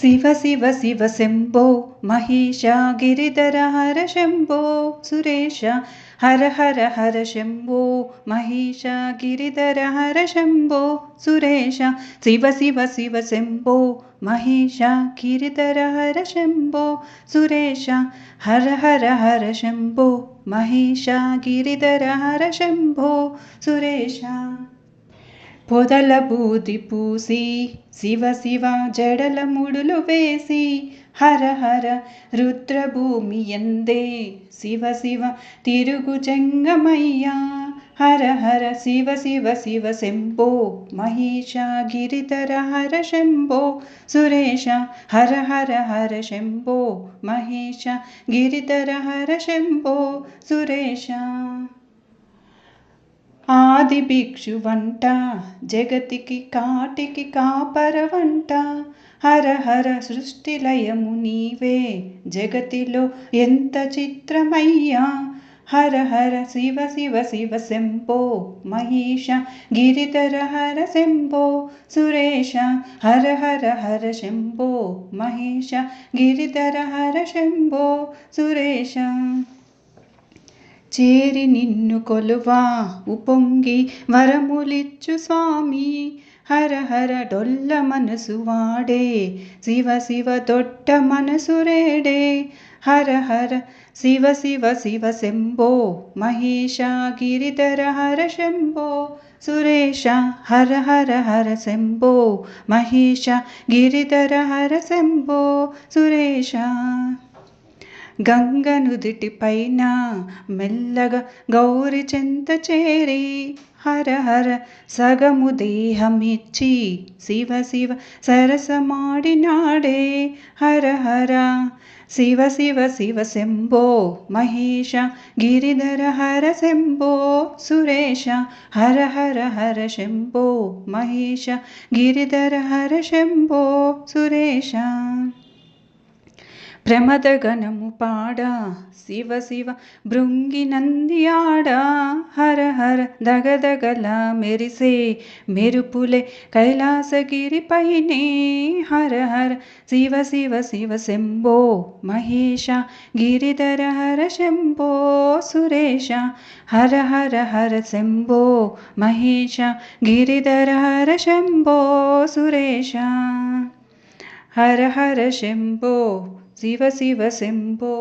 शिव शिव शिव शम्भो महिष गिरिधर हर शम्भो सुरेश हर हर हर शम्भो महिष गिरिधर हर शम्भो सुरेश शिव शिव शिव शम्भो महेश गिरिधर हर शम्भो सुरेश हर हर हर शम्भो महेश गिरिधर हर शम्भो सुरेश। పొదల బూది పూసి శివ శివ జడల ముడులు వేసి హర హర రుద్రభూమి ఎందే. శివ శివ తిరుగు చెంగమయ్యా హర హర శివ శివ శివ శంభో మహేశ గిరిధర హర శంభో. సురేష హర హర హర శంభో మహేష గిరిధర హర శంభో సురేష. ఆది భిక్షు వంట జగతికి కాటికి కాపర వంట. హర హర సృష్టి లయము నీవే జగతిలో ఎంత చిత్రమయ్యా. హర హర శివ శివ శివ శంభో మహేష గిరిధర హర శంభో. సురేష హర హర హర శంభో మహేష గిరిధర హర శంభో. సురేష చేరి నిన్ను కొలువా ఉపొంగి వరములిచ్చు స్వామి హర హర డొల్ల మనసు వాడే శివ శివ దొడ్డ మనసు రేడే హర హర శివ శివ శివ శంభో మహేశ గిరిధర హర శంభో సురేశ హర హర హర శంభో మహేశ గిరిధర హర శంభో సురేశ గంగనుదిటి పైన మెల్లగా గౌరి చెంత చేరి హర హర సగము దేహమిచ్చి శివ శివ సరసమాడినాడే హర హర శివ శివ శివ శంభో మహేశ గిరిధర హర శంభో సురేశ హర హర హర శంభో మహేశ గిరిధర హర శంభో సురేశ ప్రమదగణము పాడ శివ శివ భృంగి నంది ఆడ హర హర దగదగల మెరిసే మెరుపులే కైలాసగిరిపైనే హర హర శివ శివ శివ శంభో మహేష గిరిధర హర శంభో సురేష హర హర హర శంభో మహేష గిరిధర హర శంభో సురేష హర హర శంభో शिव शिव शम्भो